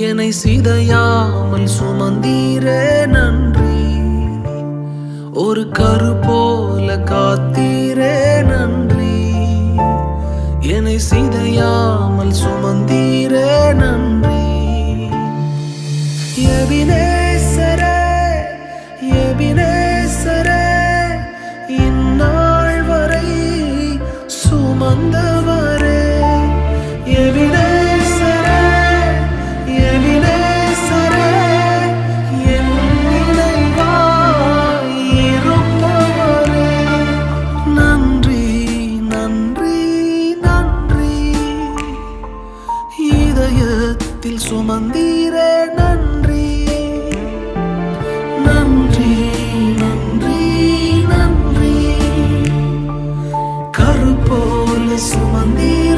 என்னை சிதையாமல் சுமந்தீரே நன்றி. ஒரு கரு போல காத்தீரே நன்றி. என்னை சிதையாமல் சுமந்தீரே நன்றி. எபினேசரே எபினேசரே இந்நாள் வரை சுமந்த இதயத்தில் சுமந்தீரே நன்றி. நன்றி நன்றி நன்றி. கருப்போல சுமந்தீர்